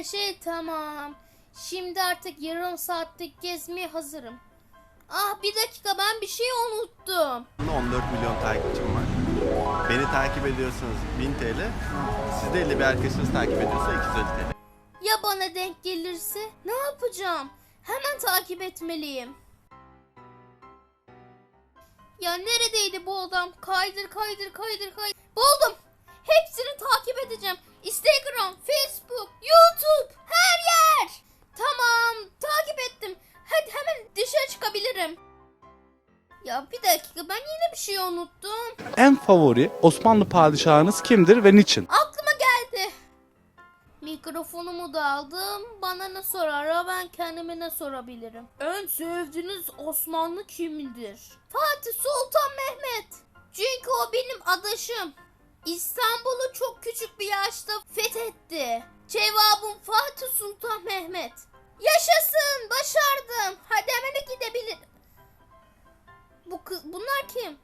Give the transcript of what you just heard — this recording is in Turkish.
Her şey tamam. Şimdi artık yarım saatlik gezmeye hazırım. Ah bir dakika ben bir şey unuttum. 14 milyon takipçim var. Beni takip ediyorsanız 1000 TL. Siz de 50 bir arkadaşınız takip ediyorsa 250 TL. Ya bana denk gelirse ne yapacağım? Hemen takip etmeliyim. Ya neredeydi bu adam? Kaydır kaydır kaydır kaydır. Buldum. Çıkabilirim. Ya bir dakika ben yine bir şey unuttum. En favori Osmanlı padişahınız kimdir ve niçin? Aklıma geldi. Mikrofonumu da aldım. Bana ne sorar ben kendime ne sorabilirim. En sevdiğiniz Osmanlı kimdir? Fatih Sultan Mehmet. Çünkü o benim adaşım. İstanbul'u çok küçük bir yaşta fethetti. Cevabım Fatih Sultan Mehmet bunlar kim?